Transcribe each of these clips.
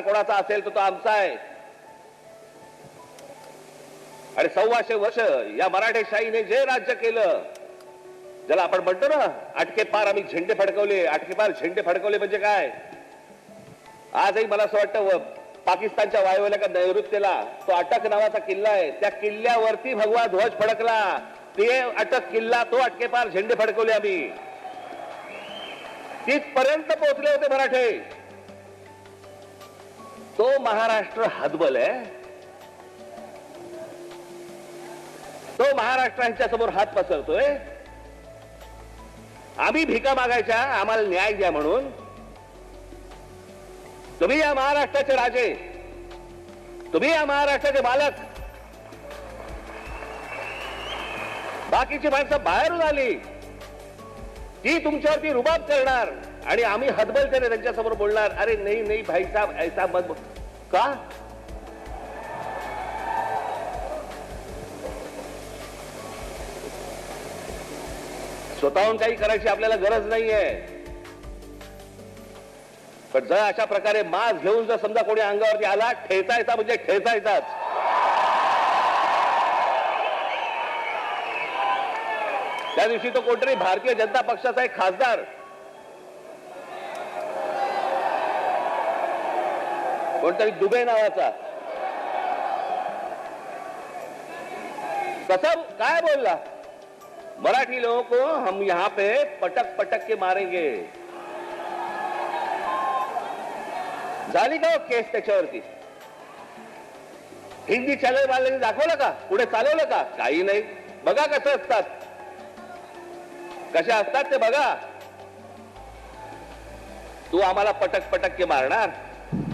अधिकार कोणाचा असेल तर तो आमचा आहे. आणि सव्वाशे वर्ष या मराठेशाहीने जे राज्य केलं ज्याला आपण म्हणतो ना आटके पार आम्ही झेंडे फडकवले आटके पार झेंडे फडकवले म्हणजे काय? आजही मला असं वाटतं पाकिस्तानच्या वायव्याला का नैऋत्यला तो अटक नावाचा किल्ला आहे. त्या किल्ल्यावरती भगवा ध्वज फडकला. ते अटक किल्ला तो अटके पार झेंडे फडकवले आम्ही. तिथपर्यंत पोहोचले होते मराठे. तो महाराष्ट्र हतबल आहे. तो महाराष्ट्रांच्या समोर हात पसरतोय. आम्ही भिका मागायच्या आम्हाला न्याय द्या म्हणून. तुम्ही या महाराष्ट्राचे राजे. तुम्ही या महाराष्ट्राचे मालक. बाकीची माणसं बाहेरून आली. ती तुमच्यावरती रुबाब करणार. आणि आम्ही हदबलतेने त्यांच्यासमोर बोलणार अरे नाही नाही भाई साहब ऐसा मत का? स्वतःहून काही करायची आपल्याला गरज नाहीये. पण जर अशा प्रकारे मास्क घेऊन जर समजा कोणी अंगावरती आला ठेचा येता म्हणजे ठेचा येतात त्या दिवशी तो कोणतरी भारतीय जनता पक्षाचा एक खासदार कोणतरी दुबे नावाचा. कसा काय बोलला? मराठी लोगों को हम यहाँ पे पटक पटक के मारेंगे. झाली का केस त्याच्यावरती? हिंदी चॅनल वाल्यांनी दाखवलं का? पुढे चालवलं का? काही नाही. बघा कसं असतात. कशा असतात ते बघा. तू आम्हाला पटक पटक के मारणार?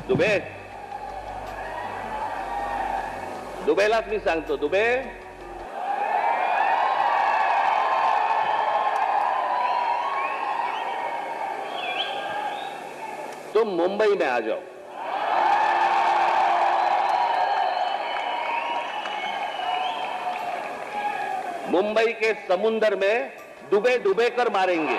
दुबे। दुबेलाच मी सांगतो, दुबे। तुम मुंबई में आ जाओ। मुंबई के समुंदर में डूबे डूबे कर मारेंगे।